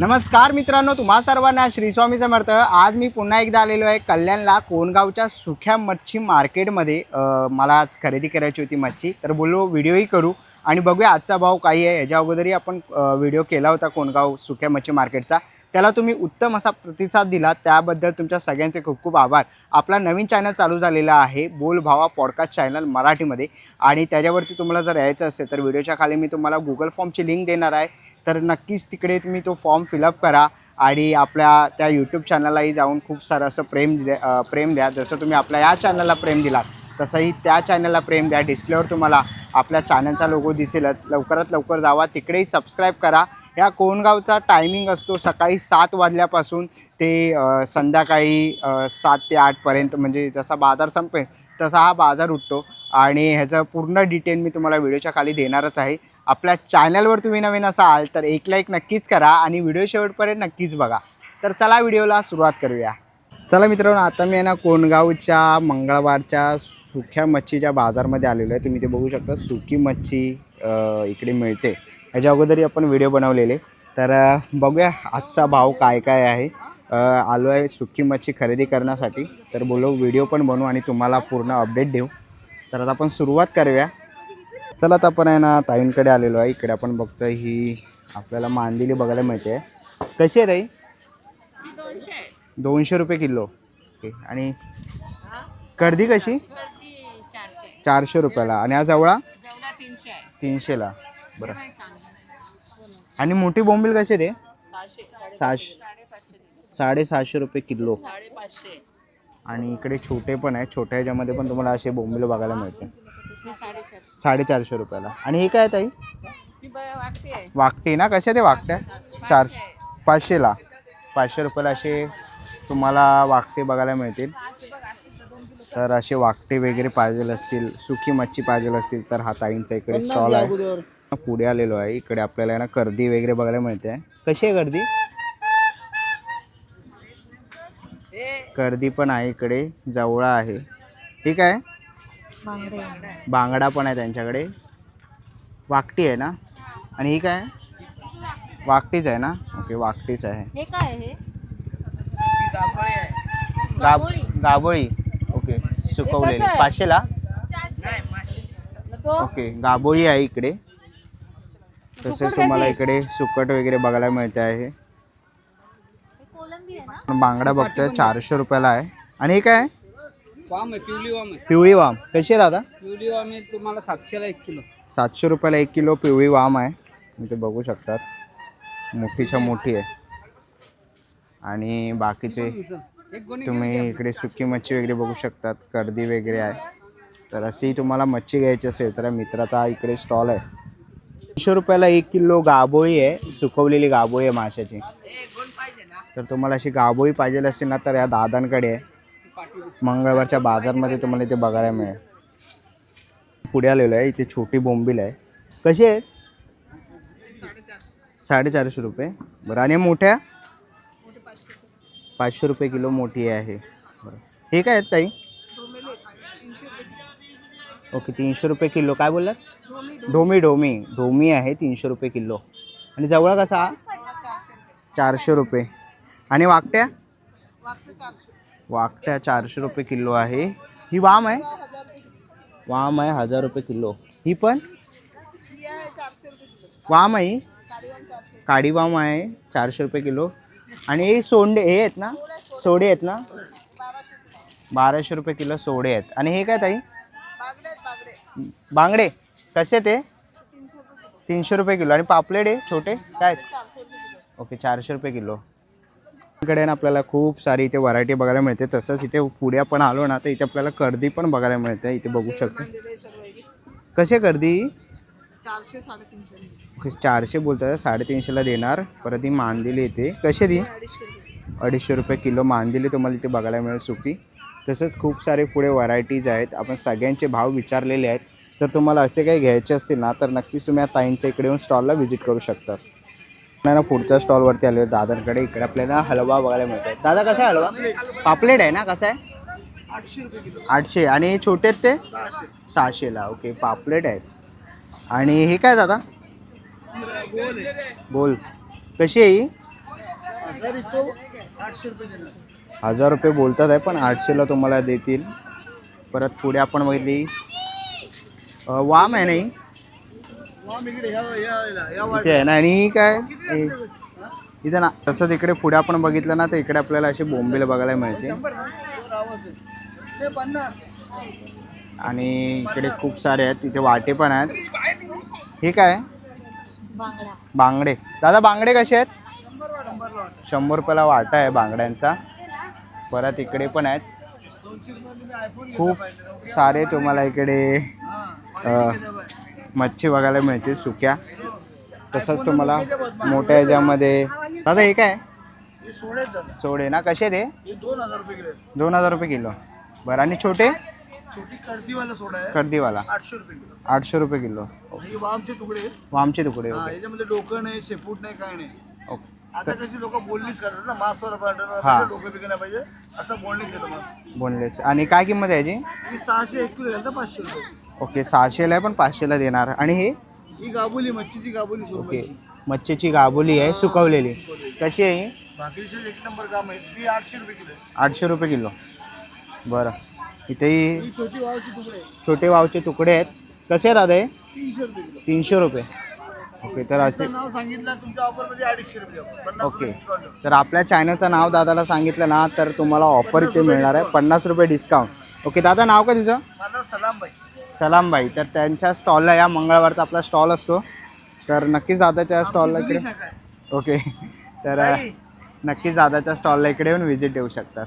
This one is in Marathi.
नमस्कार मित्रांनो तुम्हा सर्वांना श्री स्वामी समर्थ. आज मी पुन्हा एकदा आलेलो आहे कल्याणला कोणगावच्या सुख्या मच्छी मार्केटमध्ये. मला आज खरेदी करायची होती मच्छी. तर बोललो व्हिडिओही करू आणि बघूया आजचा भाव काही आहे. याच्या अगोदरही आपण व्हिडिओ केला होता कोणगाव सुख्या मच्छी मार्केटचा. त्याला तुम्ही उत्तम असा प्रतिसाद दिला त्याबद्दल तुमच्या सगळ्यांचे खूप खूप आभार. आपला नवीन चॅनल चालू झालेला आहे बोलभावा पॉडकास्ट चॅनल मराठीमध्ये. आणि त्याच्यावरती तुम्हाला जर यायचं असेल तर व्हिडिओच्या खाली मी तुम्हाला गुगल फॉर्मची लिंक देणार आहे. तर नक्कीच तिकडे तुम्ही तो फॉर्म फिलअप करा आणि आपल्या त्या यूट्यूब चॅनललाही जाऊन खूप सारं असं प्रेम द्या प्रेम द्या. जसं तुम्ही आपल्या या चॅनलला प्रेम दिलात तसंही त्या चॅनलला प्रेम द्या. डिस्प्लेवर तुम्हाला आपल्या चॅनलचा लोगो दिसेलच. लवकरात लवकर जावा. तिकडेही सबस्क्राईब करा. या कोणगावचा टायमिंग असतो सकाळी सात वाजल्यापासून ते संध्याकाळी सात ते आठपर्यंत म्हणजे जसा बाजार संपेल तसा हा बाजार उठतो. आणि ह्याचं पूर्ण डिटेल मी तुम्हाला व्हिडिओच्या खाली देणारच आहे. आपल्या चॅनलवर तुम्ही नवीन असाल तर एक लाईक नक्कीच करा आणि व्हिडिओ शेवटपर्यंत नक्कीच बघा. तर चला व्हिडिओला सुरुवात करूया. चला मित्रांनो आता मी आहे ना कोणगावच्या मंगळवारच्या सुक्या मच्छीच्या बाजारमध्ये आलेलो आहे. तुम्ही ते बघू शकता. सुकी मच्छी इकडे मिळते. ह्याच्या अगोदरही आपण व्हिडिओ बनवलेले. तर बघूया आजचा भाव काय काय आहे. आलो आहे सुकी मच्छी खरेदी करण्यासाठी. तर बोलो व्हिडिओ पण बनवू आणि तुम्हाला पूर्ण अपडेट देऊ. तर आता आपण सुरुवात करूया. चला आता आपण आहे ना ताईंकडे आलेलो आहे. इकडे आपण बघतोय ही आपल्याला मांदिली बघायला मिळते. कशी आहे ताई? दोनशे रुपये किलो. ओके. आणि कर्दी कशी? चारशे. रुपयाला. आणि हा जवळा? तीनशेला बरं. आणि मोठी बोंबील कशी ते? सहाशे. साडेसहाशे रुपये किलो. आणि इकडे छोटे पण आहे. छोट्या ह्याच्यामध्ये पण तुम्हाला असे बोंबील बघायला मिळते साडेचारशे. रुपयाला. आणि हे काय ताई? वागते ना? कसे ते वागत्या चार पाचशेला पाचशे रुपयाला असे तुम्हाला वागते बघायला मिळतील. तर असे वाकटे वगैरे पाहिजे असतील सुकी मच्छी पाहिजे असतील तर हा ताईंचा इकडे स्टॉल आहे. पुढे आलेलो आहे. इकडे आपल्याला ना कर्दी वगैरे बघायला मिळते. कशी आहे गर्दी? कर्दी पण आहे इकडे. जवळा आहे. ठीक आहे? बांगडे. बांगडा पण आहे त्यांच्याकडे. वाकटी आहे ना? आणि ही काय? वाकटीच आहे ना? ओके वाकटीच आहे. हे हे? गाबोळी. सुकवलेली? पाचशेला? तो ओके गाबोळी आहे इकडे. तसेच तुम्हाला इकडे सुकट वगैरे बघायला मिळते आहे. कोलंबी आहे ना? पण बांगडा बघतोय चारशे रुपयाला आहे. आणि हे काय? आहे? वाम आहे पिवली वाम आहे. पिवळी वाम. कशी आहे दादा? पिवली वाम आहे तुम्हाला सातशेला एक किलो. सातशे रुपयाला एक किलो पिवळी वाम आहे. तुम्ही ते बघू शकतात. मोठीच्या मोठी आहे. आणि बाकीचे तुम्ही इकडे सुकी मच्छी वगैरे बघू शकतात कर्दी वगैरे आहे. तर अशी तुम्हाला मच्छी घ्यायची असेल तर मित्राचा इकडे स्टॉल आहे. तीनशे रुपयाला एक किलो गाबोळी आहे सुकवलेली गाबोळी आहे माशाची. तर तुम्हाला अशी गाबोळी पाहिजे असेल ना तर या दादांकडे आहे. मंगळवारच्या बाजारमध्ये तुम्हाला इथे बघायला मिळेल. पुढे आलेलो आहे इथे छोटी बोंबील आहे. कशी आहे? साडेचारशे रुपये. बरं आणि मोठ्या? पाचशे रुपये किलो मोठी आहे. बरं. हे काय आहेत ताई? ओके तीनशे रुपये किलो. काय बोललात? ढोमी ढोमी. ढोमी आहे तीनशे रुपये किलो. आणि जवळ कसा चारशे रुपये. आणि वाकट्या? वाकट्या चारशे रुपये किलो आहे. ही वाम आहे? वाम आहे हजार रुपये किलो. ही पण? वाम आहे काडी वाम आहे चारशे रुपये किलो. आणि हे सोंडे हे आहेत ना? सोडे आहेत ना? बाराशे रुपये किलो सोडे आहेत. आणि हे काय ताई? बांगडे. कसे ते तीनशे रुपये किलो. आणि पापलेट आहे छोटे? काय? ओके चारशे रुपये किलो. इकडे ना आपल्याला खूप सारी इथे व्हरायटी बघायला मिळते. तसंच इथे पुढे आपण आलो ना तर इथे आपल्याला कर्दी पण बघायला मिळते. इथे बघू शकतो. कसे कर्दी चारशे साडेतीनशे ओके, चारशे बोलतात साडेतीनशेला देणार. परत ही मांदिली येते कसे दी अडीचशे रुपये. अडीचशे रुपये किलो मांदिली तुम्हाला इथे बघायला मिळेल सुकी. तसंच खूप सारे पुढे व्हरायटीज आहेत. आपण सगळ्यांचे भाव विचारलेले आहेत. तर तुम्हाला असे काही घ्यायचे असतील ना तर नक्कीच तुम्ही या ताईंच्या इकडे येऊन स्टॉलला व्हिजिट करू शकता ना पुढच्या स्टॉलवरती आले दादांकडे इकडे आपल्याला हलवा बघायला मिळतो दादा कसा आहे हलवा? पापलेट आहे ना कसा आहे? आठशे आठशे. आणि छोटे आहेत ते? सहाशे. सहाशेला. ओके पापलेट आहेत. आणि हे काय दादा? बोल. कशी आहे ही? हजार रुपये बोलतात आहे पण आठशेला तुम्हाला देतील. परत पुढे आपण बघितली. वाम आहे नाही इथे आहे ना आणि ही काय? इथं इथे ना तसंच इकडे पुढे आपण बघितलं ना तर इकडे आपल्याला असे बोंबील बघायला मिळते आणि इकडे खूप सारे आहेत इथे वाटे पण आहेत. हे काय? बांगडा. बांगडे. दादा बांगडे कसे आहेत? शंभर रुपयाला वाटा आहे बांगड्यांचा. परत इकडे पण आहेत. खूप सारे तुम्हाला इकडे मच्छी बघायला मिळते सुक्या. तसंच तुम्हाला मोठ्या ह्याच्यामध्ये दादा हे काय? सोडे ना? कसे ते दोन हजार रुपये किलो. बरं आणि छोटे? छोटी कर्दीवाला सोडा आहे कर्दीवाला आठशे रुपये किलो। आठशे रुपये किलो। वामचे तुकडे। आहेत. वामचे तुकडे हा, ओके. याच्यामध्ये डोकं नाही शेपूट नाही काय नाही. ओके. आता कशी लोक बोलणीच करतात ना मासवर हा. पाहिजे डोकं असं बोलणीच येतं मास. बोनलेस आणि काय किंमत आहे याची? ही सहाशे एक किलो पाचशे रुपये. ओके सहाशेला आहे पण पाचशेला देणार. आणि हे? ही गाबुली मच्छीची गाबुली ओके. सोडवायची मच्छीची गाबुली आहे सुकवलेली. कशी आहे ही? भाकरीचे एक नंबर काम आहे. ती आठशे रुपये किलो आहे. आठशे रुपये किलो. बरं. इथेही छोटी वावची तुकडे आहे. छोटे वावचे तुकडे आहेत. कसे आहेत दादा हे? तीनशे रुपये किलो. तीनशे रुपये. ओके तर असे त्याचं नाव सांगितलं तुमच्या ऑफरमध्ये अडीचशे रुपये आपण. पन्नास ओके. रुपये तर आपल्या चॅनलचं नाव दादाला सांगितलं ना तर तुम्हाला ऑफर इथे मिळणार आहे. पन्नास रुपये डिस्काउंट ओके दादा नाव का तुझं? माझा सलाम भाई सलामबाई. तर त्यांच्या स्टॉलला या. मंगळवारचा आपला स्टॉल असतो. तर नक्कीच दादाच्या स्टॉलला इकडे. ओके. तर. नक्कीच दादाच्या स्टॉलला इकडे येऊन व्हिजिट देऊ शकतात.